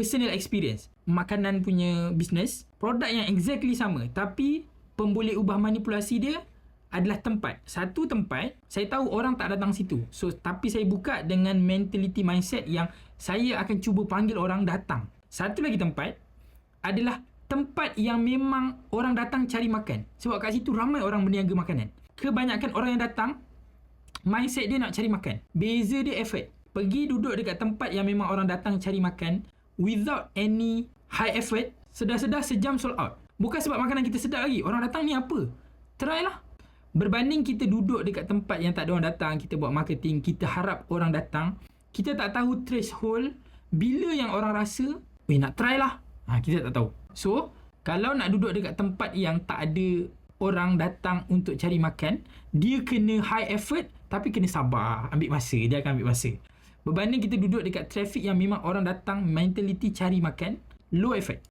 personal experience. Makanan punya business, produk yang exactly sama tapi pemboleh ubah manipulasi dia adalah tempat. Satu tempat, saya tahu orang tak datang situ. So, tapi saya buka dengan mentality mindset yang saya akan cuba panggil orang datang. Satu lagi tempat adalah tempat yang memang orang datang cari makan. Sebab kat situ ramai orang berniaga makanan. Kebanyakan orang yang datang, mindset dia nak cari makan. Beza dia effort. Pergi duduk dekat tempat yang memang orang datang cari makan without any high effort, sedar-sedar sejam sold out. Bukan sebab makanan kita sedap lagi. Orang datang ni apa? Try lah. Berbanding kita duduk dekat tempat yang tak ada orang datang, kita buat marketing, kita harap orang datang, kita tak tahu threshold bila yang orang rasa, weh nak try lah. Ha, kita tak tahu. So, kalau nak duduk dekat tempat yang tak ada orang datang untuk cari makan, dia kena high effort tapi kena sabar, ambil masa, dia akan ambil masa. Berbanding kita duduk dekat traffic yang memang orang datang mentality cari makan, low effort.